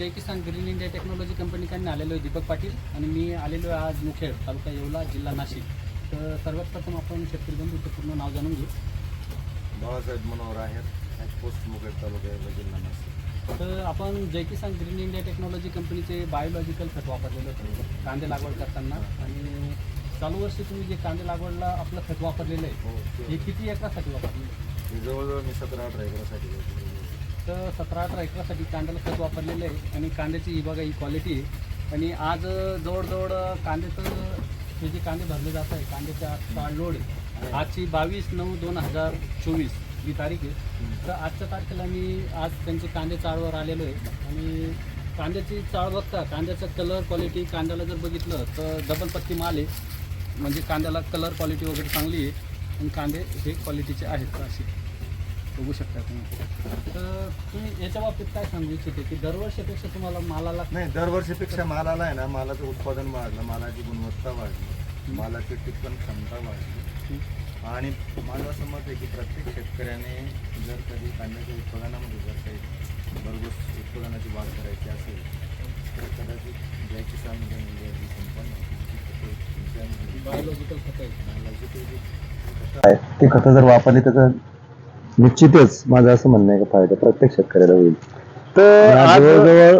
Jai Kisan Green India Technology कंपनीकडून आलेलो आहे दीपक पाटील आणि मी आलेलो आहे आज मुखेड तालुका येवला जिल्हा नाशिक. तर सर्वात प्रथम आपण शेतकरी बंधूचं पूर्ण नाव जाणून घेऊ. बाळासाहेब मनोहर आहेत पोस्ट मुखेड तालुका जिल्हा नाशिक. तर आपण Jai Kisan Green India Technology कंपनीचे बायोलॉजिकल खत वापरलेलं होतं. कांदे लागवड करताना. आणि चालू वर्षी तुम्ही जे कांदे लागवडला आपलं खत वापरलेलं आहे. हो हे किती एकरासाठी वापरलेलं आहे? जवळजवळ मी सतरा अठरा एकरासाठी तर सतरा अठरा एकरासाठी कांद्याला खत वापरलेलं आहे आणि कांद्याची ही बघा ही क्वालिटी आहे. आणि आज जवळजवळ कांद्याचं हे जे कांदे भरले जात आहे कांद्याच्या चाळ लोड आहे. आजची बावीस नऊ दोन हजार चोवीस ही तारीख आहे. तर आजच्या तारखेला मी आज त्यांचे कांदे चाळवर आलेलो आहे. आणि कांद्याची चाळ बघता कांद्याचा कलर क्वालिटी कांद्याला जर बघितलं तर डबल पत्ती माल आहे. म्हणजे कांद्याला कलर क्वालिटी वगैरे चांगली आहे. आणि कांदे हे क्वालिटीचे आहेत अशी बघू शकता तुम्ही. तर तुम्ही याच्या बाबतीत काय सांगू इच्छिते की दरवर्षीपेक्षा तुम्हाला मालाला नाही दरवर्षीपेक्षा मालाला आहे ना मालाचं उत्पादन वाढलं मालाची गुणवत्ता वाढली मालाची टिकण क्षमता वाढली. आणि माझं असं मत आहे की प्रत्येक शेतकऱ्याने जर कधी कांद्याच्या उत्पादनामध्ये जर काही भरघोस उत्पादनाची वाढ करायची असेल तर कदाचित जय किसान ग्रीन इंडिया जी कंपनी आहे, ती खतं तुमच्या बायोलॉजिकल खत आहे ती खतं जर वापरली त्याचा निश्चितच माझं असं म्हणणं आहे का फायदा प्रत्येक शेतकऱ्याला होईल. तर या आज जवळजवळ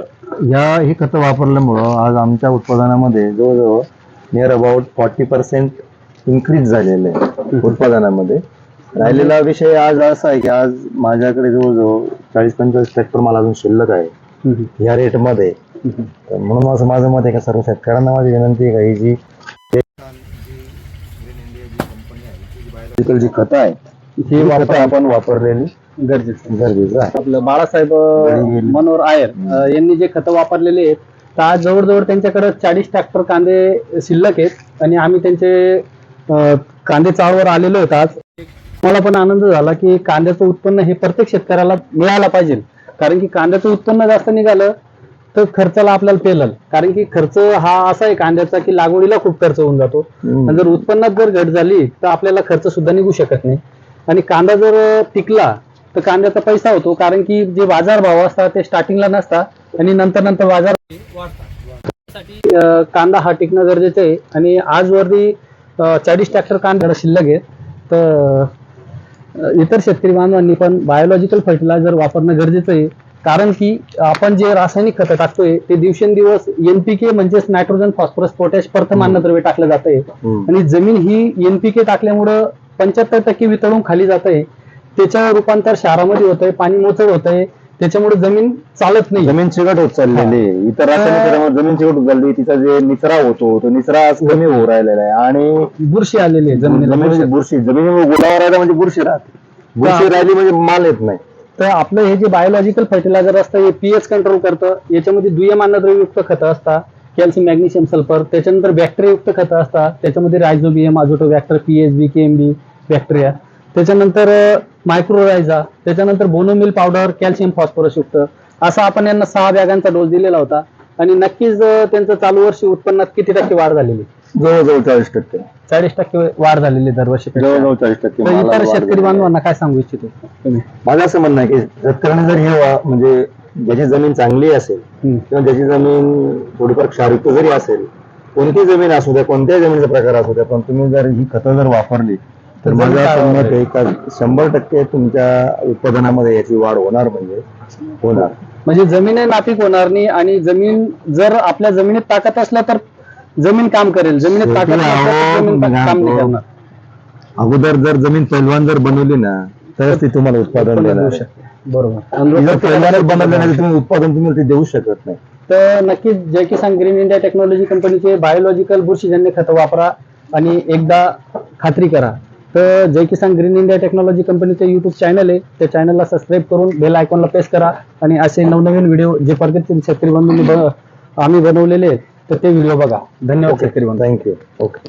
ह्या ही खतं वापरल्यामुळं आज आमच्या उत्पादनामध्ये जवळजवळ near about forty percent increase झालेलं आहे उत्पादनामध्ये. राहिलेला विषय आज असा आहे की आज माझ्याकडे जवळजवळ चाळीस पंचेचाळीस ट्रॅक्टर मला अजून शिल्लक आहे. ह्या रेटमध्ये. तर म्हणून असं माझं मत आहे का सर्व शेतकऱ्यांना माझी विनंती आहे का ही जी जी ग्रीन इंडिया जी कंपनी आहे ती जी biological जी खतं आहे ही आपण वापरलेली गरजेचं गरजेचं आहे. आपलं बाळासाहेब मनोहर आयर अ, यांनी जे खतं वापरलेले आहेत तर आज जवळजवळ त्यांच्याकडे चाळीस ट्रॅक्टर कांदे शिल्लक आहेत आणि आम्ही त्यांचे अ, कांदे चाळवर आलेलो आहेत आज. मला पण आनंद झाला की कांद्याचं उत्पन्न हे प्रत्येक शेतकऱ्याला मिळायला पाहिजे. कारण की कांद्याचं उत्पन्न जास्त निघालं तर खर्चाला आपल्याला पेलल. कारण की खर्च हा असा आहे कांद्याचा की लागवडीला खूप खर्च होऊन जातो. आणि जर उत्पन्नात जर घट झाली तर आपल्याला खर्च सुद्धा निघू शकत नाही. आणि कांदा जर टिकला तर कांद्याचा पैसा होतो कारण की जे बाजार भाव असतात ते स्टार्टिंगला नसतात आणि नंतर नंतर बाजार कांदा हा टिकणं गरजेचं आहे. आणि आजवरती चाळीस ट्रॅक्टर कांदा शिल्लक आहे तर इतर शेतकरी बांधवांनी पण बायोलॉजिकल फर्टिलायझर वापरणं गरजेचं आहे. कारण की आपण जे रासायनिक खतं टाकतोय ते दिवसेंदिवस एनपीके म्हणजेच नायट्रोजन फॉस्फरस पोटॅश प्रथम अन्नद्रव्य टाकलं जात आहे. आणि जमीन ही एनपीके टाकल्यामुळं पंच्याहत्तर टक्के वितळून खाली जात आहे त्याचं रूपांतर शहरामध्ये होत आहे पाणी मोचड होत आहे त्याच्यामुळे जमीन चालत नाही. जमीन चिकट होत चाललेली आहे. इतर रासायनिक खतामुळे जमीन चिकट होत चालली तिचा जे निचरा होतो तो निचरा आज कमी होऊ राहिलेला आहे. आणि बुरशी आलेली आहे जमिनीला. जमिनीची बुरशी. जमिनीमुळे गोलावर राहिला म्हणजे बुरशी राहते. बुरशी राहिली म्हणजे माल येत नाही. तर आपलं हे जे बायोलॉजिकल फर्टिलायझर असतं हे पीएच कंट्रोल करतं. याच्यामध्ये दुय्यम अन्नद्रव्ययुक्त खतं असतात. कॅल्शियम मॅग्नेशियम सल्फर त्याच्यानंतर बॅक्टेरियायुक्त खतं असतात. त्याच्यामध्ये rhizobium azotobacter PHB KMB bacteria त्याच्यानंतर मायक्रोरायझा त्याच्यानंतर बोनोमिल पावडर कॅल्शियम फॉस्फरस युक्त. असा आपण यांना सहा बॅगांचा डोस दिलेला होता. आणि नक्कीच त्यांचं चालू वर्षी उत्पन्नात किती टक्के वाढ झालेली? जवळजवळ चाळीस टक्के. चाळीस टक्के वाढ झालेली दरवर्षी जवळजवळ चाळीस टक्के इतर शेतकरी. बांधवांना काय सांगू इच्छितो? तुम्ही माझं असं म्हणणं आहे की शेतकऱ्याने जर हे म्हणजे ज्याची जमीन चांगली असेल. किंवा ज्याची जमीन थोडीफार क्षारयुक्त जरी असेल कोणती जमीन असू द्या कोणत्याही जमिनीचा प्रकार असू द्या पण तुम्ही जर ही खतं जर वापरली तर माझं असं मत आहे का शंभर टक्के तुमच्या उत्पादनामध्ये याची वाढ होणार म्हणजे होणार. म्हणजे जमीन नापीक होणार नाही आणि जमीन जर आपल्या जमिनीत ताकद असल्या तर जमीन काम करेल. जमिनीत ताकद शेवटी नसल्या तर अहो, जमीन बघा, काम नाही अहो, करणार. अगोदर जर जमीन पैलवान जर बनवली ना तरच ती तुम्हाला उत्पादन देणार आहे. बरोबर. ती जर पैलवान जर बनवलं नाही तर तुम्ही उत्पादन तुम्ही ते देऊ शकत नाही. तर नक्कीच Jai Kisan Green India Technology कंपनीचे बायोलॉजिकल बुरशीजन्य खतं वापरा आणि एकदा खात्री करा. तर Jai Kisan Green India Technology कंपनीचे युट्यूब चॅनल आहे. त्या चॅनलला सबस्क्राईब करून बेल आयकॉनला प्रेस करा. आणि असे नवनवीन व्हिडिओ जे प्रगतशील शेतकरी बंधूंनी आम्ही बनवलेले आहेत तर ते व्हिडिओ बघा. धन्यवाद शेतकरी बंधू थँक्यू ओके